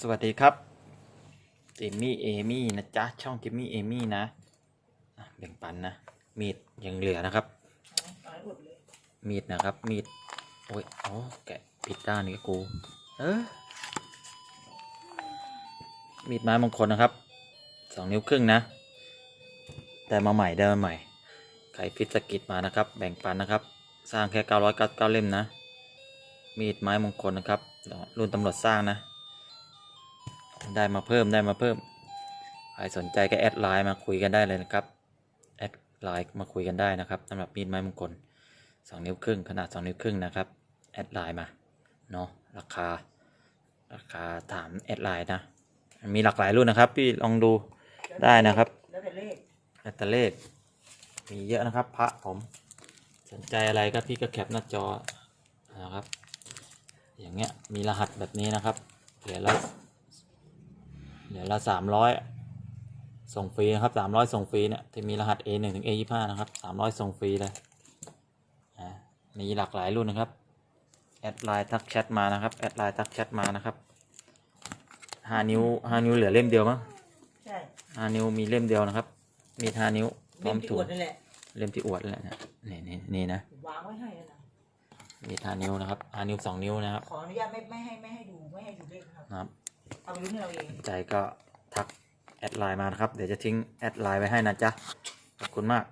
สวัสดีครับจิมมี่เอมี่นะจ๊ะช่องจิมมี่เอมี่นะแบ่งปันนะมีดยังเหลือนะครับมีดนะครับมีดโอ้ยอ๋อแกะผิดด้านนี่กูเออมีดไม้มงคลนะครับสองนิ้วครึ่งนะ แต่มาใหม่ได้มาใหม่ใครฟิตสกิดมานะครับ แบ่งปันนะครับ สร้างแค่9 9 9เล่มนะ มีดไม้มงคลนะครับรุ่นตำรวจสร้างนะ ได้มาเพิ่มได้มาเพิ่ม ใครสนใจก็แอดไลน์มาคุยกันได้เลยนะครับ แอดไลน์มาคุยกันได้นะครับสำหรับมีดไม้มงคลสองนิ้วครึ่งขนาดสองนิ้วครึ่งนะครับ แอดไลน์มาเนาะราคา ราคาถามแอดไลน์นะ มีหลากหลายรุ่นนะครับ พี่ลองดูได้นะครับแล้วแต่เลขแอตเตเลขมีเยอะนะครับ พระผมสนใจอะไรก็พี่ก็แคปหน้าจอนะครับ อย่างเงี้ยมีรหัสแบบนี้นะครับเหรียญละเหรียญ ละสามร้อยส่งฟรีนะครับสามร้อยส่งฟรีเนี่ยที่มีรหัส A หนึ่งถึง A ยี่ห้านะครับสามร้อยส่งฟรีเลยอ่ามีหลากหลายรุ่นนะครับแอดไลน์ทักแชทมานะครับแอดไลน์ทักแชทมานะครับห้านิ้วห้านิ้วเหลือเล่มเดียวมั้งใช่ห้านิ้วมีเล่มเดียวนะครับ มีห้านิ้วพร้เล่อมมที่ถุองวดนั่นแหละเล่มที่อวดแหละเนี่ยนี่นี่นี่นะวางไว้ให้แล้วนะมีห้านิ้วนะครับห้านิ้วสองนิ้วนะครับขออนุญาตไม่ไม่ให้ไม่ให้ดูไม่ให้ดูเลขนะครับนะครับ เอาไปลุ้นให้เราเอง ใจก็ทักแอดไลน์มานะครับ เดี๋ยวจะทิ้งแอดไลน์ไว้ให้นะจ๊ะ ขอบคุณมาก